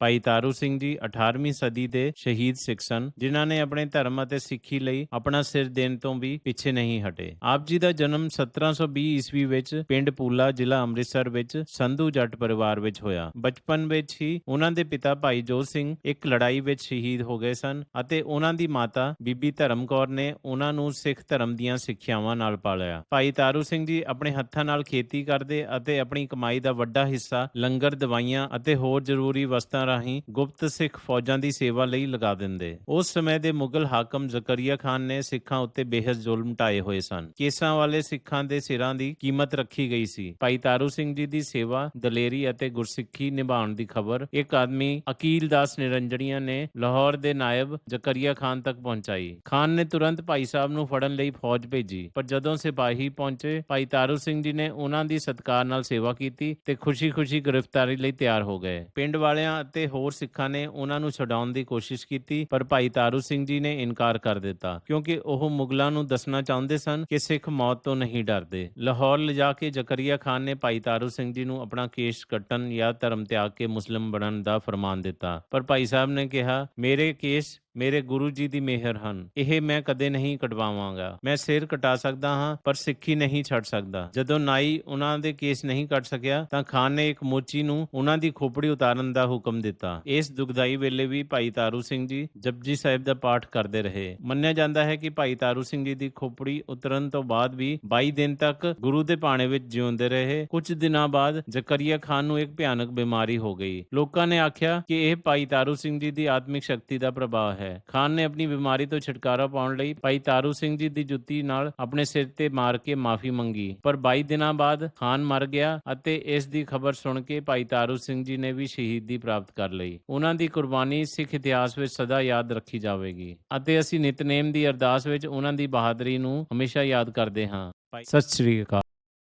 ਭਾਈ ਤਾਰੂ ਸਿੰਘ ਜੀ 18ਵੀਂ ਸਦੀ ਦੇ ਸ਼ਹੀਦ ਸਿੱਖ ਸਨ, ਜਿਨ੍ਹਾਂ ਨੇ ਆਪਣੇ ਧਰਮ ਅਤੇ ਸਿੱਖੀ ਲਈ ਆਪਣਾ ਸਿਰ ਦੇਣ ਤੋਂ ਵੀ ਪਿੱਛੇ ਨਹੀਂ ਹਟੇ। ਆਪ ਜੀ ਦਾ ਜਨਮ 1720 ਈਸਵੀ ਵਿੱਚ ਪਿੰਡ ਪੂਲਾ ਜ਼ਿਲ੍ਹਾ ਅੰਮ੍ਰਿਤਸਰ ਵਿੱਚ ਸੰਧੂ ਜੱਟ ਪਰਿਵਾਰ ਵਿੱਚ ਹੋਇਆ। ਬਚਪਨ ਵਿੱਚ ਹੀ ਉਹਨਾਂ ਦੇ ਪਿਤਾ ਭਾਈ ਜੋਤ ਸਿੰਘ ਇੱਕ ਲੜਾਈ ਵਿੱਚ ਸ਼ਹੀਦ ਹੋ ਗਏ ਸਨ ਅਤੇ ਉਹਨਾਂ ਦੀ ਮਾਤਾ ਬੀਬੀ ਧਰਮ ਕੌਰ ਨੇ ਉਹਨਾਂ ਨੂੰ ਸਿੱਖ ਧਰਮ ਦੀਆਂ ਸਿੱਖਿਆਵਾਂ ਨਾਲ ਪਾਲਿਆ। ਭਾਈ ਤਾਰੂ ਸਿੰਘ ਜੀ ਆਪਣੇ ਹੱਥਾਂ ਨਾਲ ਖੇਤੀ ਕਰਦੇ ਅਤੇ ਆਪਣੀ ਕਮਾਈ ਦਾ ਵੱਡਾ ਹਿੱਸਾ ਲੰਗਰ, ਦਵਾਈਆਂ ਅਤੇ ਹੋਰ ਜ਼ਰੂਰੀ ਵਸਤਾਂ ਰਾਹੀਂ ਗੁਪਤ ਸਿੱਖ ਫੌਜਾਂ ਦੀ ਸੇਵਾ ਲਈ ਲਗਾ ਦਿੰਦੇ। ਉਸ ਸਮੇਂ ਦੇ ਮੁਗਲ ਹਾਕਮ ਜ਼ਕਰੀਆ ਖਾਨ ਨੇ ਸਿੱਖਾਂ ਉੱਤੇ ਬੇਹੱਦ ਜ਼ੁਲਮ ਢਾਏ ਹੋਏ ਸਨ। ਕੇਸਾਂ ਵਾਲੇ ਸਿੱਖਾਂ ਦੇ ਸਿਰਾਂ ਦੀ ਕੀਮਤ ਰੱਖੀ ਗਈ ਸੀ। ਭਾਈ ਤਾਰੂ ਸਿੰਘ ਜੀ ਦੀ ਸੇਵਾ, ਦਲੇਰੀ ਅਤੇ ਗੁਰਸਿੱਖੀ ਨਿਭਾਉਣ ਦੀ ਖਬਰ ਇੱਕ ਆਦਮੀ ਅਕੀਲ ਦਾਸ ਨਿਰੰਜਣੀਆਂ ਨੇ ਲਾਹੌਰ ਦੇ ਨਾਇਬ ਜ਼ਕਰੀਆ ਖਾਨ ਤੱਕ ਪਹੁੰਚਾਈ। ਖਾਨ ਨੇ ਤੁਰੰਤ ਭਾਈ ਸਾਹਿਬ ਨੂੰ ਫੜਨ ਲਈ ਫੌਜ ਭੇਜੀ, ਪਰ ਜਦੋਂ ਸਿਪਾਹੀ ਪਹੁੰਚੇ, ਭਾਈ ਤਾਰੂ ਸਿੰਘ ਜੀ ਨੇ ਉਹਨਾਂ ਦੀ ਸਤਕਾਰ ਨਾਲ ਸੇਵਾ ਕੀਤੀ ਤੇ ਖੁਸ਼ੀ-ਖੁਸ਼ੀ ਗ੍ਰਿਫਤਾਰੀ ਲਈ ਤਿਆਰ ਹੋ ਗਏ। ਪਿੰਡ ਵਾਲਿਆਂ ਅਤੇ ਹੋਰ ਸਿੱਖਾਂ ਨੇ ਉਹਨਾਂ ਨੂੰ ਛਡਾਉਣ ਦੀ ਕੋਸ਼ਿਸ਼ ਕੀਤੀ, ਪਰ ਭਾਈ ਤਾਰੂ ਸਿੰਘ ਜੀ ਨੇ ਇਨਕਾਰ ਕਰ ਦਿੱਤਾ, ਕਿਉਂਕਿ ਉਹ ਮੁਗਲਾਂ ਨੂੰ ਦੱਸਣਾ ਚਾਹੁੰਦੇ ਸਨ ਕਿ ਸਿੱਖ ਮੌਤ ਤੋਂ ਨਹੀਂ ਡਰਦੇ। ਲਾਹੌਰ ਲਿਜਾ ਕੇ ਜ਼ਕਰੀਆ ਖਾਨ ਨੇ ਭਾਈ ਤਾਰੂ ਸਿੰਘ ਜੀ ਨੂੰ ਆਪਣਾ ਕੇਸ਼ ਕੱਟਣ ਜਾਂ ਧਰਮ ਤਿਆਗ ਕੇ ਮੁਸਲਮ ਬਣਨ ਦਾ ਫਰਮਾਨ ਦਿੱਤਾ, ਪਰ ਭਾਈ ਸਾਹਿਬ ਨੇ ਕਿਹਾ, ਮੇਰੇ ਕੇਸ ਮੇਰੇ ਗੁਰੂ ਜੀ ਦੀ ਮਿਹਰ ਹਨ। ਇਹ ਮੈਂ ਕਦੇ ਨਹੀਂ ਕਟਵਾਵਾਂਗਾ ਮੈਂ ਸਿਰ ਕਟਾ ਸਕਦਾ ਹਾਂ, ਪਰ ਸਿੱਖੀ ਨਹੀਂ ਛੱਡ ਸਕਦਾ। ਜਦੋਂ ਨਾਈ ਉਹਨਾਂ ਦੇ ਕੇਸ ਨਹੀਂ ਕੱਟ ਸਕਿਆ, ਤਾਂ ਖਾਨ ਨੇ ਇੱਕ ਮੋਚੀ ਨੂੰ ਉਹਨਾਂ ਦੀ ਖੋਪੜੀ ਉਤਾਰਨ ਦਾ ਹੁਕਮ ਦਿੱਤਾ। ਇਸ ਦੁਖਦਾਈ ਵੇਲੇ ਵੀ ਭਾਈ ਤਾਰੂ ਸਿੰਘ ਜੀ ਜਪਜੀ ਸਾਹਿਬ ਦਾ ਪਾਠ ਕਰਦੇ ਰਹੇ। ਮੰਨਿਆ ਜਾਂਦਾ ਹੈ ਕਿ ਭਾਈ ਤਾਰੂ ਸਿੰਘ ਜੀ ਦੀ ਖੋਪੜੀ ਉਤਰਨ ਤੋਂ ਬਾਅਦ ਵੀ 22 ਦਿਨ ਤੱਕ ਗੁਰੂ ਦੇ ਭਾਣੇ ਵਿੱਚ ਜਿਉਂਦੇ ਰਹੇ। ਕੁਝ ਦਿਨਾਂ ਬਾਅਦ ਜ਼ਕਰੀਆ ਖਾਨ ਨੂੰ ਇੱਕ ਭਿਆਨਕ ਬਿਮਾਰੀ ਹੋ ਗਈ। ਲੋਕਾਂ ਨੇ ਆਖਿਆ ਕਿ ਇਹ ਭਾਈ ਤਾਰੂ ਸਿੰਘ ਜੀ ਦੀ ਆਤਮਿਕ ਸ਼ਕਤੀ ਦਾ ਪ੍ਰਭਾਵ ਹੈ। ਹੈ ਖਾਨ ਨੇ ਆਪਣੀ ਬਿਮਾਰੀ ਤੋਂ ਛੁਟਕਾਰਾ ਪਾਉਣ ਲਈ ਭਾਈ ਤਾਰੂ ਸਿੰਘ ਜੀ ਦੀ ਜੁੱਤੀ ਨਾਲ ਆਪਣੇ ਸਿਰ ਤੇ ਮਾਰ ਕੇ ਮਾਫੀ ਮੰਗੀ। ਪਰ 22 ਦਿਨਾਂ ਬਾਅਦ ਖਾਨ ਮਰ ਗਿਆ ਅਤੇ ਇਸ ਦੀ ਖਬਰ ਸੁਣ ਕੇ ਭਾਈ ਤਾਰੂ ਸਿੰਘ ਜੀ ਨੇ ਵੀ ਸ਼ਹੀਦੀ ਪ੍ਰਾਪਤ ਕਰ ਲਈ। ਉਹਨਾਂ ਦੀ ਕੁਰਬਾਨੀ ਸਿੱਖ ਇਤਿਹਾਸ ਵਿੱਚ ਸਦਾ ਯਾਦ ਰੱਖੀ ਜਾਵੇਗੀ ਅਤੇ ਅਸੀਂ ਨਿਤਨੇਮ ਦੀ ਅਰਦਾਸ ਵਿੱਚ ਉਹਨਾਂ ਦੀ ਬਹਾਦਰੀ ਨੂੰ ਹਮੇਸ਼ਾ ਯਾਦ ਕਰਦੇ ਹਾਂ। ਸਤਿ ਸ੍ਰੀ ਅਕਾਲ।